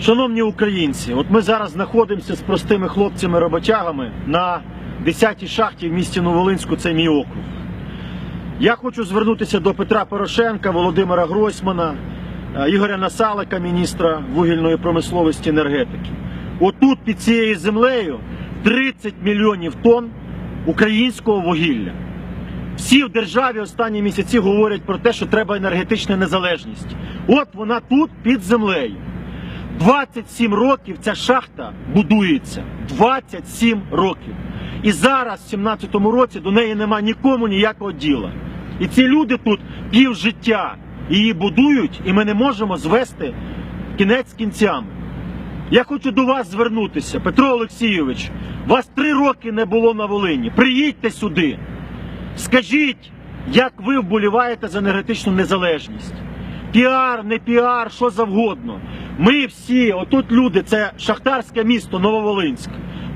Шановні українці, от ми зараз знаходимося з простими хлопцями-роботягами на 10-й шахті в місті Новолинську, це мій округ. Я хочу звернутися до Петра Порошенка, Володимира Гройсмана, е, Ігоря Насалика, міністра вугільної промисловості енергетики. Отут під цією землею 30 мільйонів тонн українського вугілля. Всі в державі останні місяці говорять про те, що треба енергетична незалежність. От вона тут під землею. 27 років ця шахта будується. 27 років. І зараз, в 17-му році, до неї нема нікому ніякого діла. І ці люди тут пів життя її будують, і ми не можемо звести кінець кінцями. Я хочу до вас звернутися, Петро Олексійович. Вас три роки не було на Волині. Приїдьте сюди. Скажіть, як ви вболіваєте за енергетичну незалежність? Піар, не піар, що завгодно. Ми всі, отут люди, це шахтарське місто Нововолинськ.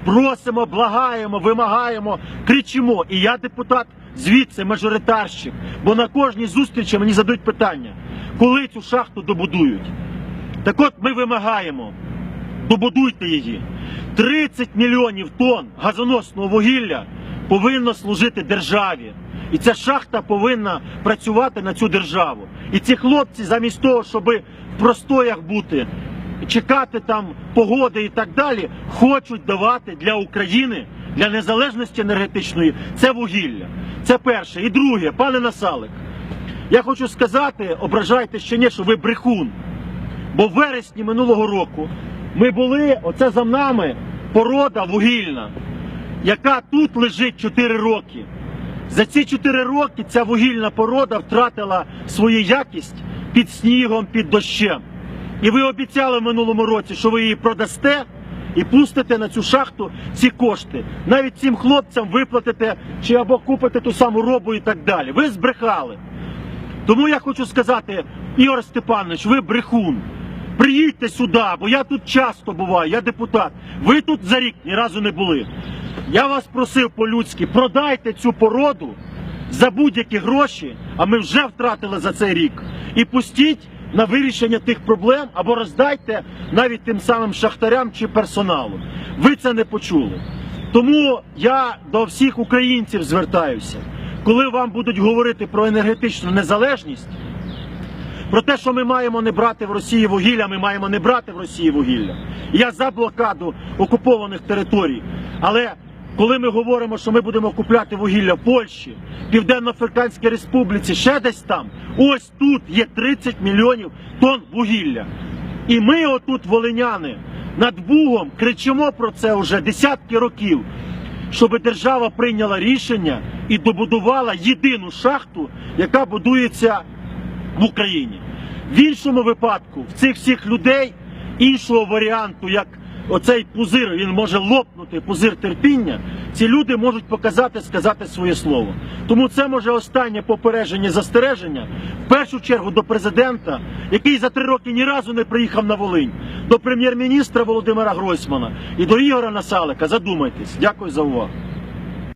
Просимо, благаємо, вимагаємо, кричимо. І я депутат звідси, мажоритарщик. Бо на кожній зустрічі мені задають питання, коли цю шахту добудують. Так от ми вимагаємо, добудуйте її. 30 мільйонів тонн газоносного вугілля повинно служити державі. І ця шахта повинна працювати на цю державу. І ці хлопці, замість того, щоб в простоях бути, чекати там погоди і так далі, хочуть давати для України, для незалежності енергетичної це вугілля. Це перше. І друге, пане Насалик, я хочу сказати, ображайте ще ні, що ви брехун. Бо в вересні минулого року ми були, оце за нами порода вугільна, яка тут лежить 4 роки. За ці 4 роки ця вугільна порода втратила свою якість під снігом, під дощем. І ви обіцяли в минулому році, що ви її продасте і пустите на цю шахту ці кошти. Навіть цим хлопцям виплатите чи або купите ту саму робу і так далі. Ви збрехали. Тому я хочу сказати, Ігор Степанович, ви брехун. Приїдьте сюди, бо я тут часто буваю, я депутат. Ви тут за рік ні разу не були. Я вас просив по-людськи, продайте цю породу за будь-які гроші, а ми вже втратили за цей рік. І пустіть на вирішення тих проблем або роздайте навіть тим самим шахтарям чи персоналу. Ви це не почули. Тому я до всіх українців звертаюся, коли вам будуть говорити про енергетичну незалежність. Про те, що ми маємо не брати в Росії вугілля, ми маємо не брати в Росії вугілля. Я за блокаду окупованих територій. Але коли ми говоримо, що ми будемо купляти вугілля в Польщі, Південно-Африканській Республіці, ще десь там, ось тут є 30 мільйонів тонн вугілля. І ми, отут, волиняни, над Бугом кричимо про це вже десятки років, щоб держава прийняла рішення і добудувала єдину шахту, яка будується в Україні. В іншому випадку, в цих всіх людей іншого варіанту, як оцей пузир, він може лопнути пузир терпіння. Ці люди можуть показати, сказати своє слово. Тому це може останнє попередження, застереження в першу чергу до президента, який за три роки ні разу не приїхав на Волинь, до прем'єр-міністра Володимира Гройсмана і до Ігора Насалика. Задумайтесь. Дякую за увагу.